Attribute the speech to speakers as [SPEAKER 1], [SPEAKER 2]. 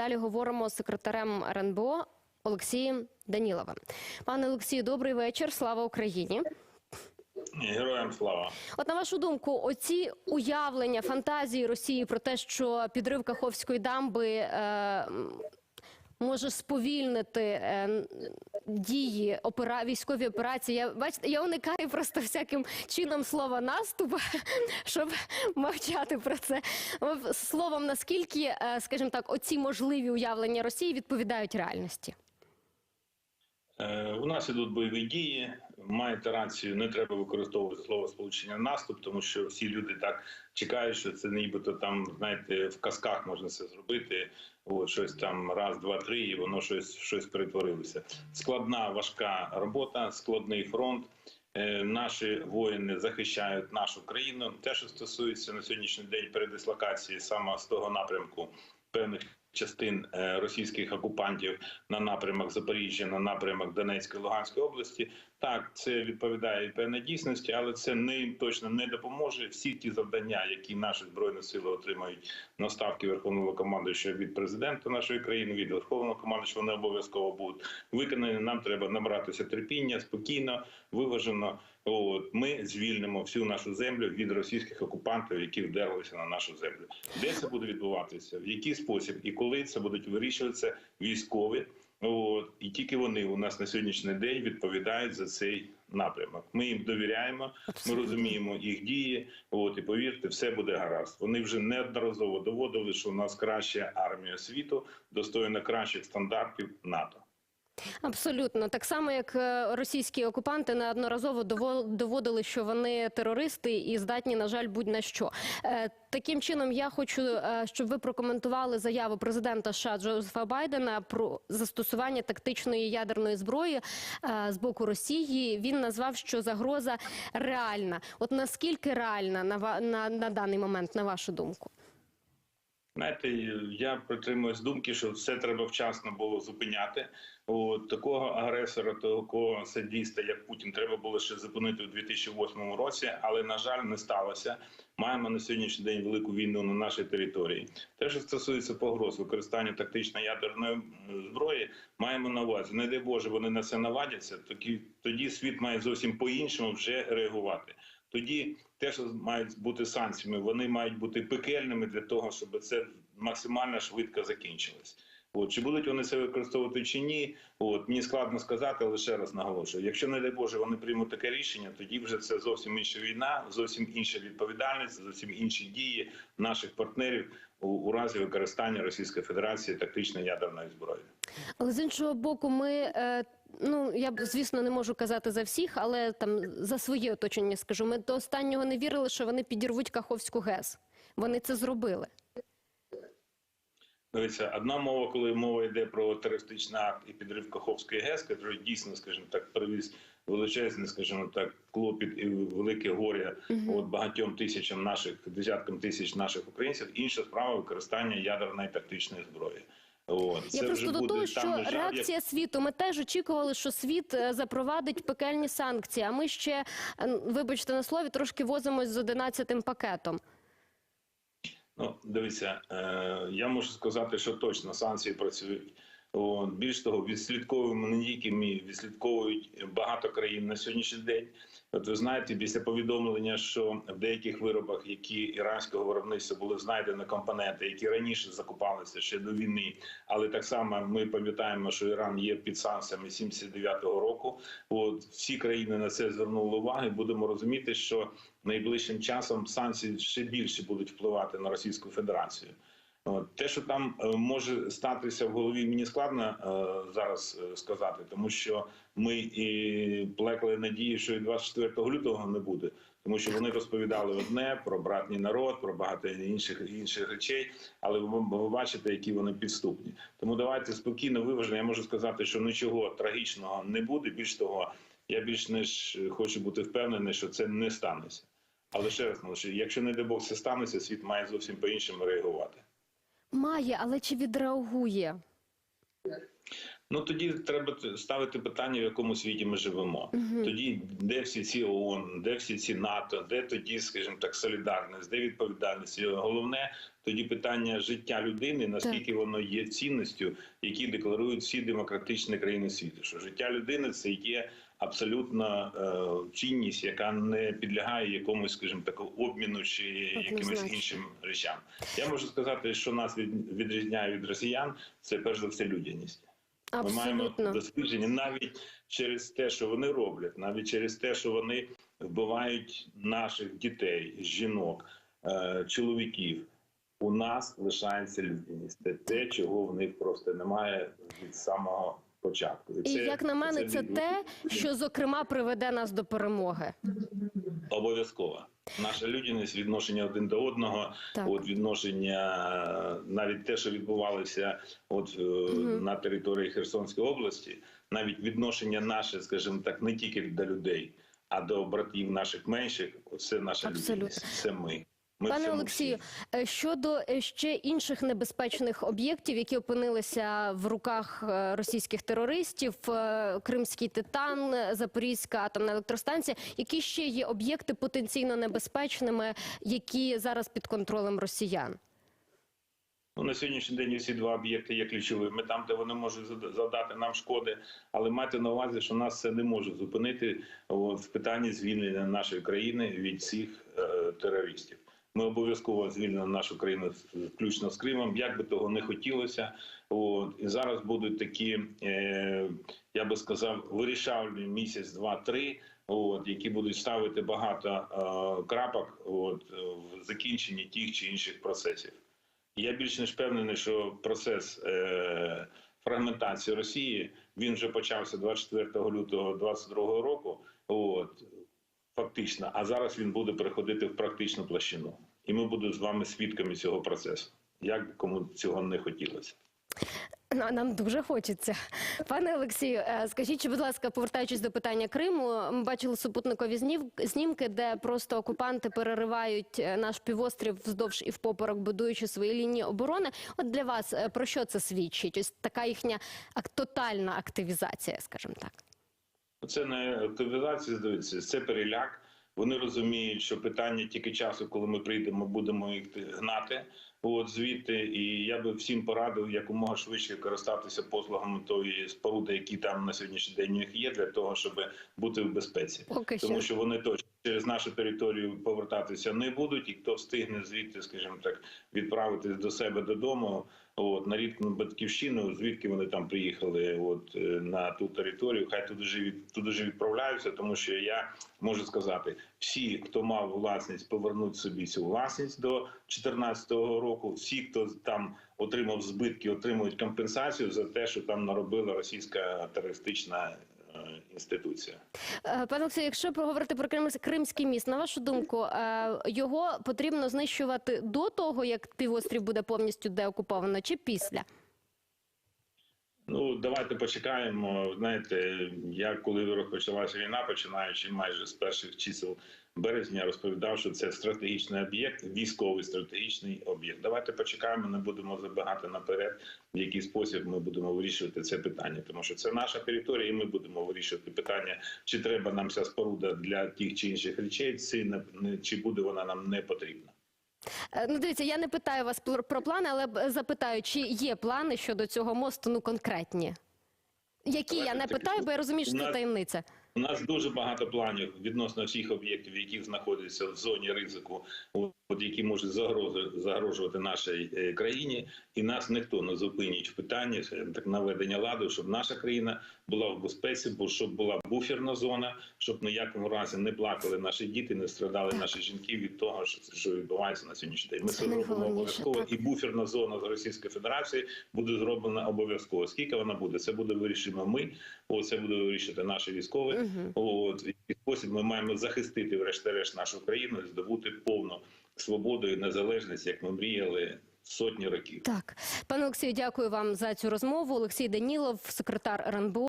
[SPEAKER 1] далі говоримо з секретарем РНБО Олексієм Даніловим. Пане Олексію, добрий вечір. Слава Україні.
[SPEAKER 2] Героям слава.
[SPEAKER 1] От на вашу думку, оці уявлення фантазії Росії про те, що підрив Каховської дамби е, може сповільнити е, дії опера... військові операції. Я бачите, я уникаю просто всяким чином слова наступ, щоб мовчати про це. Словом, наскільки, е, скажімо так, оці можливі уявлення Росії відповідають реальності?
[SPEAKER 2] Е, у нас ідуть бойові дії. Маєте рацію, не треба використовувати слово сполучення наступ, тому що всі люди так чекають, що це нібито там, знаєте, в казках можна це зробити. От щось там раз, два, три, і воно щось щось перетворилося. Складна, важка робота, складний фронт. Е, Наші воїни захищають нашу країну. Те, що стосується на сьогоднішній день передислокації саме з того напрямку певних частин е, російських окупантів на напрямок Запоріжжя, на напрямок Донецької Луганської області. Так, це відповідає певній дійсності, але це не точно не допоможе. Всі ті завдання, які наші збройні сили отримають на ставки Верховного командуючого від президента нашої країни, від Верховного командуючого, вони обов'язково будуть виконані. Нам треба набратися терпіння спокійно, виважено. От ми звільнимо всю нашу землю від російських окупантів, які вдерлися на нашу землю. Де це буде відбуватися? В який спосіб і коли це будуть вирішуватися військові? От і тільки вони у нас на сьогоднішній день відповідають за цей напрямок. Ми їм довіряємо, ми розуміємо їх дії. От і повірте, все буде гаразд. Вони вже неодноразово доводили, що у нас краща армія світу, достойна кращих стандартів НАТО.
[SPEAKER 1] Абсолютно так само, як е, російські окупанти неодноразово дово- доводили, що вони терористи і здатні, на жаль, будь-на що. Е, Таким чином, я хочу, е, щоб ви прокоментували заяву президента США Джозефа Байдена про застосування тактичної ядерної зброї з боку Росії. Він назвав, що загроза реальна. От наскільки реальна на на, на даний момент, на вашу думку?
[SPEAKER 2] Знаєте, я притримуюсь думки, що все треба вчасно було зупиняти. От, такого агресора, такого садіста, як Путін, треба було ще зупинити у 2008 році, але на жаль, не сталося. Маємо на сьогоднішній день велику війну на нашій території. Те, що стосується погроз використання тактичної ядерної зброї, маємо на увазі. Не дай Боже, вони на це навадяться. Тоді, тоді світ має зовсім по-іншому вже реагувати. Тоді те, що мають бути санкціями, вони мають бути пекельними для того, щоб це максимально швидко закінчилось. От чи будуть вони це використовувати чи ні? От мені складно сказати, але ще раз наголошую: якщо не дай Боже вони приймуть таке рішення, тоді вже це зовсім інша війна, зовсім інша відповідальність, зовсім інші дії наших партнерів у, у разі використання Російської Федерації тактичної ядерної зброї.
[SPEAKER 1] Але з іншого боку, ми е, ну я звісно не можу казати за всіх, але там за своє оточення скажу. Ми до останнього не вірили, що вони підірвуть Каховську ГЕС. Вони це зробили.
[SPEAKER 2] Дивіться, одна мова, коли мова йде про терористичний акт і підрив Каховської ГЕС, який дійсно, скажімо так, привіз величезний, скажімо так, клопіт і велике горе от багатьом тисячам наших десяткам тисяч наших українців. Інша справа використання ядерної тактичної зброї. От
[SPEAKER 1] Я просто до того,
[SPEAKER 2] там,
[SPEAKER 1] що
[SPEAKER 2] на жаль, як-
[SPEAKER 1] реакція світу. Ми теж очікували, що світ е, запровадить пекельні санкції. А ми ще, е, вибачте на слові, трошки возимось з 11 пакетом.
[SPEAKER 2] Ну, дивіться, е, я можу сказати, що точно санкції працюють. О, більш того, відслідковуємо не тільки ми, відслідковують багато країн на сьогоднішній день. От ви знаєте, після повідомлення, що в деяких виробах, які іранського виробництва були знайдені компоненти, які раніше закупалися ще до війни, але так само ми пам'ятаємо, що Іран є під санкціями 79-го року. От всі країни на це звернули увагу. Будемо розуміти, що найближчим часом санкції ще більше будуть впливати на Російську Федерацію. Те, що там е, може статися в голові, мені складно е, зараз е, сказати, тому що ми і плекли надії, що і 24 лютого не буде, тому що вони розповідали одне про братній народ, про багато інших інших речей, але ви, бачите, які вони підступні. Тому давайте спокійно виважено. Я можу сказати, що нічого трагічного не буде. Більш того, я більш ніж хочу бути впевнений, що це не станеться. Але ще раз якщо не дай Бог це станеться, світ має зовсім по іншому реагувати.
[SPEAKER 1] Має, але чи відреагує?
[SPEAKER 2] Ну тоді треба ставити питання, в якому світі ми живемо. Тоді де всі ці ООН, де всі ці НАТО, де тоді, скажімо так, солідарність, де відповідальність. Головне тоді питання життя людини, наскільки воно є цінністю, які декларують всі демократичні країни світу. Що життя людини це є абсолютно е, цінність, яка не підлягає якомусь, скажімо так, обміну чи якимось
[SPEAKER 1] Однозначно.
[SPEAKER 2] іншим речам. Я можу сказати, що нас від, відрізняє від росіян, це перш за все людяність. Ми маємо дослідження навіть через те, що вони роблять, навіть через те, що вони вбивають наших дітей, жінок, е, чоловіків. У нас лишається людяність. Це те, чого в них просто немає від самого початку.
[SPEAKER 1] І як на мене, це
[SPEAKER 2] від-
[SPEAKER 1] те, що зокрема приведе нас до перемоги.
[SPEAKER 2] обов'язково. Наша людяність, відношення один до одного,
[SPEAKER 1] Так.
[SPEAKER 2] от відношення, навіть те, що відбувалося от угу. на території Херсонської області, навіть відношення наше, скажімо так, не тільки до людей, а до братів наших менших, це наша
[SPEAKER 1] Абсолютно.
[SPEAKER 2] людяність. Це ми. Ми
[SPEAKER 1] Пане Олексію,
[SPEAKER 2] всі.
[SPEAKER 1] е, щодо е, ще інших небезпечних об'єктів, які опинилися в руках е, російських терористів, Кримський титан, Запорізька атомна електростанція, які ще є об'єкти потенційно небезпечними, які зараз під контролем росіян?
[SPEAKER 2] Ну, на сьогоднішній день всі два об'єкти є ключовими, там, де вони можуть завдати нам шкоди, але майте на увазі, що нас це не може зупинити в питанні звільнення нашої країни від всіх е, терористів. Ми обов'язково звільнимо нашу країну включно з Кримом, як би того не хотілося. От, і зараз будуть такі, е, я би сказав, вирішальні місяць, два-три. От, які будуть ставити багато е, крапок от, в закінченні тих чи інших процесів. Я більш ніж впевнений, що процес е, фрагментації Росії він вже почався 24 лютого 2022 року. От фактично, а зараз він буде переходити в практичну площину, і ми будемо з вами свідками цього процесу. Як кому цього не хотілося.
[SPEAKER 1] Ну, Нам дуже хочеться. Пане Олексію, е, скажіть, будь ласка, повертаючись до питання Криму, ми бачили супутникові знімки, де просто окупанти переривають е, наш півострів вздовж і впоперек, будуючи свої лінії оборони. От для вас е, про що це свідчить? Ось така їхня тотальна активізація, скажімо так.
[SPEAKER 2] Це не активізація, здається, це переляк. Вони розуміють, що питання тільки часу, коли ми прийдемо, будемо їх гнати. От звідти, і я би всім порадив якомога швидше користатися послугами тої споруди, які там на сьогоднішній день є, для того, щоб бути в безпеці.
[SPEAKER 1] Поки.
[SPEAKER 2] Тому що вони точно через нашу територію повертатися не будуть, і хто встигне звідти, скажімо так, відправитись до себе додому, от на рідну батьківщину, звідки вони там приїхали, от е, на ту територію, хай туди ж від туди ж відправляються, тому що я можу сказати, всі, хто мав власність, повернуть собі цю власність до 2014 року. Всі, хто там отримав збитки, отримують компенсацію за те, що там наробила російська терористична інституція.
[SPEAKER 1] Е, Пане Олексію, якщо проговорити про Крим- Кримський міст, на вашу думку, е, його потрібно знищувати до того, як півострів буде повністю деокуповано, чи після?
[SPEAKER 2] Ну, давайте почекаємо. Знаєте, я коли розпочалася війна, починаючи майже з перших чисел березня, розповідав, що це стратегічний об'єкт, військовий стратегічний об'єкт. Давайте почекаємо, не будемо забагати наперед, в який спосіб ми будемо вирішувати це питання, тому що це наша територія, і ми будемо вирішувати питання, чи треба нам ця споруда для тих чи інших речей, чи буде вона нам не потрібна.
[SPEAKER 1] Е, Ну, дивіться, я не питаю вас про плани, але запитаю, чи є плани щодо цього мосту, ну конкретні? Які я не питаю, бо я розумію, що це таємниця.
[SPEAKER 2] У нас дуже багато планів відносно всіх об'єктів, які знаходяться в зоні ризику, от які можуть загрози загрожувати нашій е, країні, і нас ніхто не зупинить в питанні так наведення ладу, щоб наша країна була в безпеці, бо щоб була буферна зона, щоб ні в якому разі не плакали наші діти, не страдали наші жінки від того, що, що відбувається на сьогоднішній день. Ми
[SPEAKER 1] Це
[SPEAKER 2] зробимо обов'язково, і буферна зона з Російської Федерації буде зроблена обов'язково. Скільки вона буде? Це буде вирішимо ми. О, це буде вирішити наші військові.
[SPEAKER 1] Мгм.
[SPEAKER 2] От і спосіб ми маємо захистити, врешті-решт, нашу країну, і здобути повну свободу і незалежність, як ми мріяли сотні років.
[SPEAKER 1] Так, пане Олексію, дякую вам за цю розмову. Олексій Данілов, секретар РНБО.